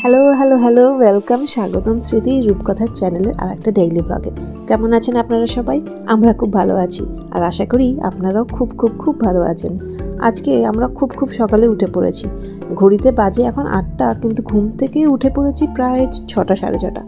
Hello hello hello welcome স্বাগতম স্মৃতি রূপকথার চ্যানেলের আর একটা ডেইলি ব্লগে কেমন আছেন আপনারা সবাই? আমরা খুব ভালো আছি। আর আশা করি আপনারাও খুব খুব খুব ভালো আছেন। আজকে আমরা খুব খুব সকালে উঠে পড়েছি। ঘড়িতে বাজে এখন আটটা, কিন্তু ঘুম থেকে উঠে পড়েছি প্রায় ছটা, সাড়ে ছটা।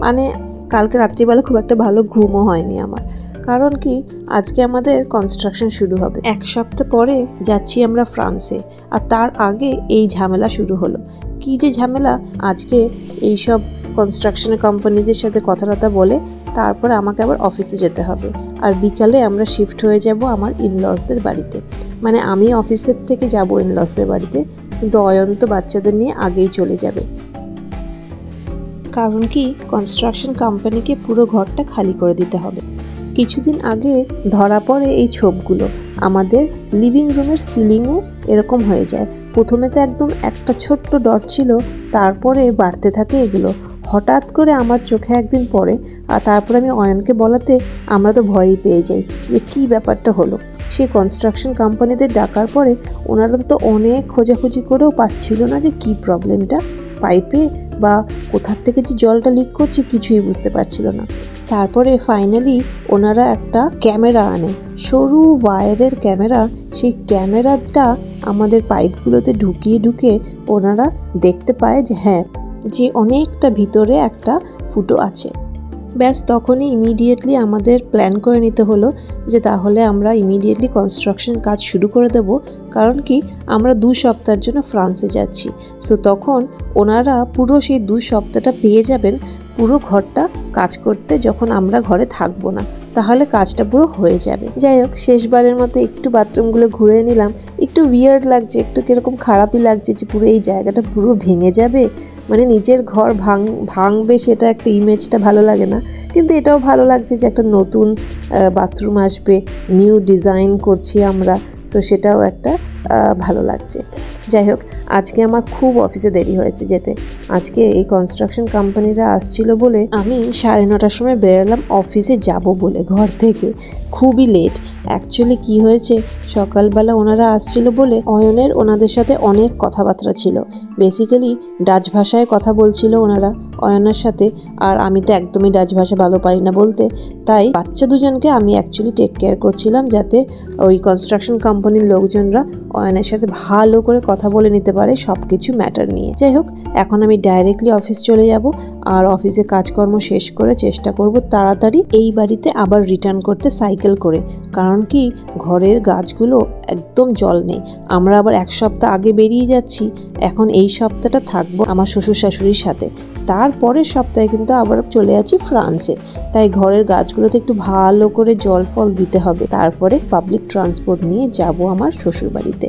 মানে কালকে রাত্রিবেলা খুব একটা ভালো ঘুমও হয়নি আমার। কারণ কি? আজকে আমাদের কনস্ট্রাকশন শুরু হবে। এক সপ্তাহ পরে যাচ্ছি আমরা ফ্রান্সে। আর তার আগে এই ঝামেলা শুরু হলো। কি যে ঝামেলা। আজকে এইসব কনস্ট্রাকশন কোম্পানিদের সাথে কথাবার্তা বলে, তারপর আমাকে আবার অফিসে যেতে হবে। আর বিকালে আমরা শিফট হয়ে যাব আমার ইনলসদের বাড়িতে। মানে আমি অফিসের থেকে যাব ইনলসদের বাড়িতে, কিন্তু অয়ন্ত বাচ্চাদের নিয়ে আগেই চলে যাবে। কারণ কি কনস্ট্রাকশন কোম্পানিকে পুরো ঘরটা খালি করে দিতে হবে। কিছুদিন আগে ধরা পড়ে এই ছোপগুলো। আমাদের লিভিং রুমের সিলিংয়ে এরকম হয়ে যায়। প্রথমে তো একদম একটা ছোট্ট ডট ছিল, তারপরে বাড়তে থাকে এগুলো। হঠাৎ করে আমার চোখে একদিন পড়ে, আর তারপরে আমি অয়নকে বলাতে আমরা তো ভয়ই পেয়ে যাই যে কী ব্যাপারটা হলো। সে কনস্ট্রাকশন কোম্পানিদের ডাকার পরে ওনারা তো অনেক খোঁজাখুঁজি করেও পাচ্ছিল না যে কী প্রবলেমটা পাইপে বা কোথার থেকে যে জলটা লিক করছে কিছুই বুঝতে পারছিল না। তারপরে ফাইনালি ওনারা একটা ক্যামেরা আনে। সরু ওয়ারের ক্যামেরা, সেই ক্যামেরাটা আমাদের পাইপগুলোতে ঢুকিয়ে ঢুকে ওনারা দেখতে পায় যে হ্যাঁ যে অনেকটা ভিতরে একটা ফুটো আছে। ব্যাস তখনই ইমিডিয়েটলি আমাদের প্ল্যান করে নিতে হলো যে তাহলে আমরা ইমিডিয়েটলি কনস্ট্রাকশন কাজ শুরু করে দেব। কারণ কি? আমরা দু সপ্তাহের জন্য ফ্রান্সে যাচ্ছি। সো তখন ওনারা পুরো সেই দু সপ্তাহটা পেয়ে যাবেন। পুরো ঘরটা কাজ করতে যখন আমরা ঘরে থাকব না, তাহলে কাজটা পুরো হয়ে যাবে। যাই হোক, শেষবারের মতো একটু বাথরুমগুলো ঘুরে নিলাম। একটু উইয়ার্ড লাগছে, একটু কীরকম খারাপই লাগছে যে পুরো এই জায়গাটা পুরো ভেঙে যাবে। মানে নিজের ঘর ভাঙ, ভাঙবে সেটা একটা ইমেজটা ভালো লাগে না। কিন্তু এটাও ভালো লাগছে যে একটা নতুন বাথরুম আসবে নিউ ডিজাইন করছি আমরা। সো সেটাও একটা ভালো লাগছে। যাই হোক, আজকে আমার খুব অফিসে দেরি হয়েছে যেতে। আজকে এই কনস্ট্রাকশন কোম্পানিরা আসছিল বলে আমি সাড়ে নটার সময় বেরোলাম, অফিসে যাব বলে ঘর থেকে। খুবই লেট অ্যাকচুয়ালি কি হয়েছে? সকালবেলা ওনারা আসছিল বলে অয়নের ওনাদের সাথে অনেক কথাবার্তা ছিল। বেসিক্যালি ডাচ ভাষায় কথা বলছিল ওনারা অয়নের সাথে। আর আমি তো একদমই ডাচ ভাষা ভালো পারি না বলতে। তাই বাচ্চা দুজনকে আমি অ্যাকচুয়ালি টেক কেয়ার করছিলাম যাতে ওই কনস্ট্রাকশন কোম্পানির লোকজনরা অয়নের সাথে ভালো করে কথা বলে নিতে পারে সব কিছু ম্যাটার নিয়ে। যাই হোক, এখন আমি ডাইরেক্টলি অফিস চলে যাব আর অফিসে কাজকর্ম শেষ করে চেষ্টা করব তাড়াতাড়ি এই বাড়িতে আবার রিটার্ন করতে সাইকেল করে। কারণ কি, ঘরের গাছগুলো একদম জল নেই। আমরা আবার এক সপ্তাহ আগে বেরিয়ে যাচ্ছি, এখন এই সপ্তাহটা থাকব আমার শ্বশুর শাশুড়ির সাথে। তারপরের সপ্তাহে কিন্তু আবার চলে আছি ফ্রান্সে। তাই ঘরের গাছগুলোতে একটু ভালো করে জল ফল দিতে হবে। তারপরে পাবলিক ট্রান্সপোর্ট নিয়ে যাব আমার শ্বশুর বাড়িতে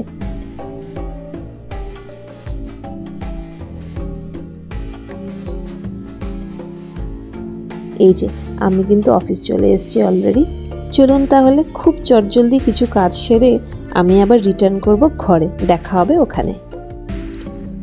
এই যে, আমি কিন্তু অফিস চলে এসেছি অলরেডি চলুন তাহলে খুব চটজলদি কিছু কাজ সেরে আমি আবার রিটার্ন করব ঘরে। দেখা হবে ওখানে।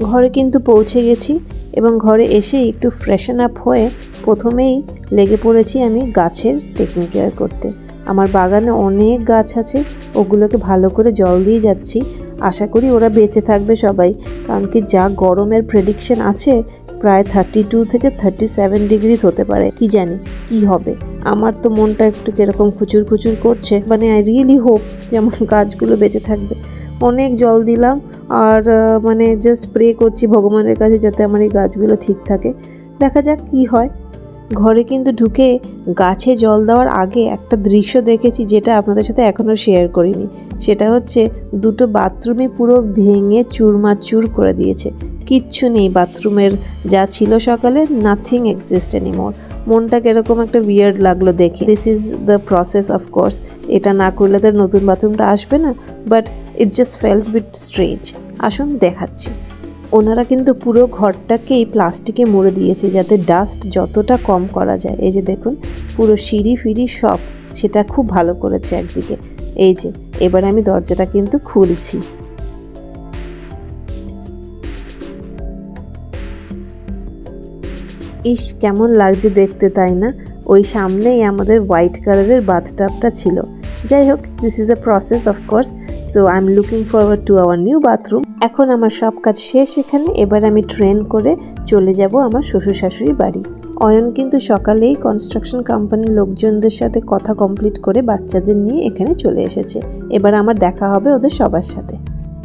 ঘরে কিন্তু পৌঁছে গেছি। এবং ঘরে এসে একটু ফ্রেশন আপ হয়ে প্রথমেই লেগে পড়েছি আমি গাছের টেকিং কেয়ার করতে। আমার বাগানে অনেক গাছ আছে, ওগুলোকে ভালো করে জল দিয়ে যাচ্ছি। আশা করি ওরা বেঁচে থাকবে সবাই, কারণ কি যা গরমের প্রেডিকশন আছে, প্রায় থার্টি টু থেকে থার্টি সেভেন ডিগ্রিজ হতে পারে। কি জানি, কি হবে? আমার তো মনটা একটু কীরকম খুচুর খুচুর করছে। মানে আই রিয়েলি হোপ যেমন গাছগুলো বেঁচে থাকবে। অনেক জল দিলাম আর মানে জাস্ট স্প্রে করছি ভগবানের কাছে যাতে আমার এই গাছগুলো ঠিক থাকে। দেখা যাক কি হয়। ঘরে কিন্তু ঢুকে গাছে জল দেওয়ার আগে একটা দৃশ্য দেখেছি যেটা আপনাদের সাথে এখনও শেয়ার করিনি। সেটা হচ্ছে দুটো বাথরুমই পুরো ভেঙে চুরমাচুর করে দিয়েছে। কিচ্ছু নেই বাথরুমের, যা ছিল সকালে নাথিং এক্সিস্ট এনিমোর মনটা কীরকম একটা বিয়ার্ড লাগল দেখে। This is the process of course এটা না করলে তো নতুন বাথরুমটা আসবে না। But it just felt bit strange আসুন দেখাচ্ছি। ওনারা কিন্তু পুরো ঘরটাকেই প্লাস্টিকে মুড়ে দিয়েছে যাতে ডাস্ট যতটা কম করা যায়। এই যে দেখুন, পুরো সিঁড়ি ফিরি সব সেটা খুব ভালো করেছে একদিকে। এই যে, এবার আমি দরজাটা কিন্তু খুলছি। ইস, কেমন লাগছে দেখতে, তাই না? ওই সামনেই আমাদের হোয়াইট কালারের বাথটাবটা ছিল। যাই হোক this is a process of course so I am looking forward to our new bathroom এখন আমার সব কাজ শেষ এখানে। এবার আমি ট্রেন করে চলে যাব আমার শ্বশুর শাশুড়ির বাড়ি। অয়ন কিন্তু সকালেই কনস্ট্রাকশন কোম্পানির লোকজনদের সাথে কথা কমপ্লিট করে বাচ্চাদের নিয়ে এখানে চলে এসেছে। এবার আমার দেখা হবে ওদের সবার সাথে।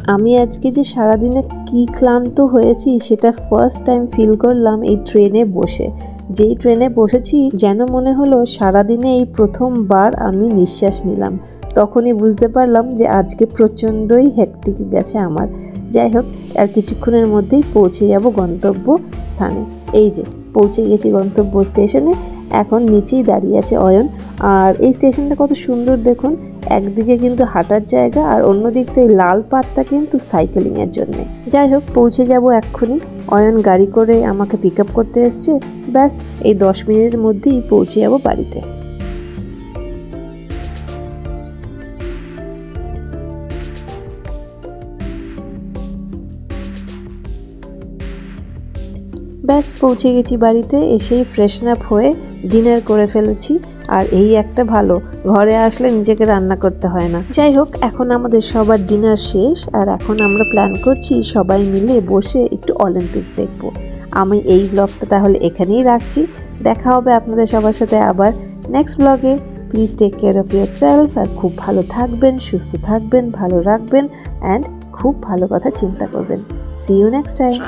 আমি আজকে যে সারাদিনে কি ক্লান্ত হয়েছি, সেটা ফার্স্ট টাইম ফিল করলাম এই ট্রেনে বসে। যেই ট্রেনে বসেছি, যেন মনে হলো সারাদিনে এই প্রথমবার আমি নিঃশ্বাস নিলাম। তখনই বুঝতে পারলাম যে আজকে প্রচণ্ডই হেকটিক গেছে আমার। যাই হোক, আর কিছুক্ষণের মধ্যেই পৌঁছে যাব গন্তব্য স্থানে এই যে পৌঁছে গেছি গন্তব্য স্টেশনে। এখন নিচেই দাঁড়িয়ে আছে অয়ন। আর এই স্টেশনটা কত সুন্দর দেখুন। একদিকে কিন্তু হাঁটার জায়গা আর অন্য দিকটা এই লাল পাতটা কিন্তু সাইকেলিংয়ের জন্য। যাই হোক, পৌঁছে যাব এক্ষুনি। অয়ন গাড়ি করে আমাকে পিক আপ করতে এসছে। ব্যাস, এই দশ মিনিটের মধ্যেই পৌঁছে যাব বাড়িতে। ব্যাস, পৌঁছে গেছি বাড়িতে, এসেই ফ্রেশন আপ হয়ে ডিনার করে ফেলেছি। আর এই একটা ভালো, ঘরে আসলে নিজেকে রান্না করতে হয় না। যাই হোক, এখন আমাদের সবার ডিনার শেষ, আর এখন আমরা প্ল্যান করছি সবাই মিলে বসে একটু অলিম্পিক্স দেখব। আমি এই ব্লগটা তাহলে এখানেই রাখছি। দেখা হবে আপনাদের সবার সাথে আবার নেক্সট ব্লগে please take care of yourself আর খুব ভালো থাকবেন, সুস্থ থাকবেন, ভালো রাখবেন অ্যান্ড খুব ভালো কথা চিন্তা করবেন। See you next time.